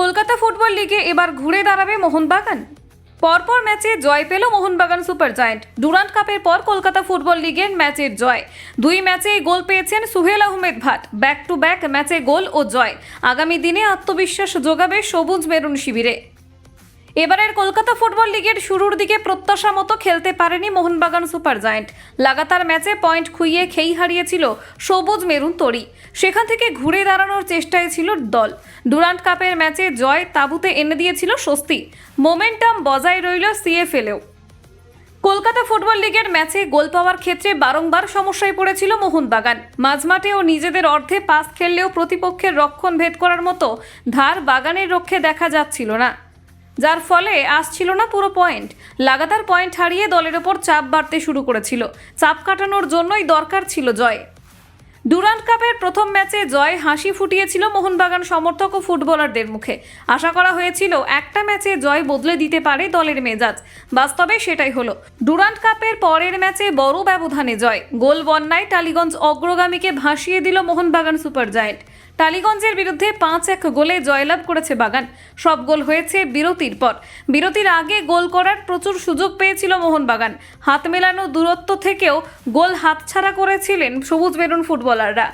Kolkata football লিগে এবার ঘুরে দাঁড়াবে মোহনবাগান। পরপর ম্যাচে জয় পেল মোহনবাগান সুপার জায়েন্ট। ডুরান্ট কাপের পর কলকাতা ফুটবল লিগের ম্যাচের জয়। দুই ম্যাচেই গোল পেয়েছেন Suhail Ahmed Bhat. Back to back ম্যাচে গোল ও জয়। আগামী দিনে আত্মবিশ্বাস যোগাবে সবুজ মেরুন শিবিরে। এবারের কলকাতা ফুটবল লিগের শুরুর দিকে প্রত্যাশা মতো খেলতে পারেনি মোহনবাগান সুপার জায়েন্ট। লাগাতার ম্যাচে পয়েন্ট খুইয়ে খেই হারিয়েছিল সবুজ মেরুন তরি। সেখান থেকে ঘুরে দাঁড়ানোর চেষ্টায় ছিল দল। ডুরান্ট কাপের ম্যাচে জয় তাঁবুতে এনে দিয়েছিল স্বস্তি। মোমেন্টাম বজায় রইল সিএফএলেও। কলকাতা ফুটবল লিগের ম্যাচে গোল পাওয়ার ক্ষেত্রে বারংবার সমস্যায় পড়েছিল মোহনবাগান। মাঝমাঠেও নিজেদের অর্ধে পাস খেললেও প্রতিপক্ষের রক্ষণ ভেদ করার মতো ধার বাগানের রক্ষে দেখা যাচ্ছিল না। যার ফলে আসছিল না পুরো পয়েন্ট। লাগাতার পয়েন্ট হারিয়ে দলের ওপর চাপ বাড়তে শুরু করেছিল। চাপ কাটানোর জন্যই দরকার ছিল জয়। ডুরান্ট কাপের প্রথম ম্যাচে জয় হাসি ফুটিয়েছিল মোহনবাগান সমর্থক ও ফুটবলারদের মুখে। আশা করা হয়েছিল একটা ম্যাচে জয় বদলে দিতে পারে দলের মেজাজ। বাস্তবে সেটাই হলো। ডুরান্ট কাপের পরের ম্যাচে বড় ব্যবধানে জয়। গোল বন্যায় টালিগঞ্জ অগ্রগামীকে ভাসিয়ে দিল মোহনবাগান সুপার জায়েন্ট। টালিগঞ্জের বিরুদ্ধে পাঁচ এক গোলে জয়লাভ করেছে বাগান। সব গোল হয়েছে বিরতির পর। বিরতির আগে গোল করার প্রচুর সুযোগ পেয়েছিল মোহনবাগান। হাত মেলানো দূরত্ব থেকেও গোল হাতছাড়া করেছিলেন সবুজ মেরুন ফুটবলাররা।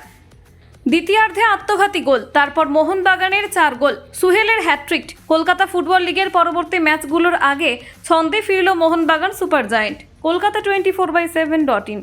দ্বিতীয়ার্ধে আত্মঘাতী গোল, তারপর মোহনবাগানের চার গোল। সুহেলের হ্যাট্রিক কলকাতা ফুটবল লিগের পরবর্তী ম্যাচগুলোর আগে ছন্দে ফিরল Mohun Bagan super giant. Kolkata twenty four by seven dot in.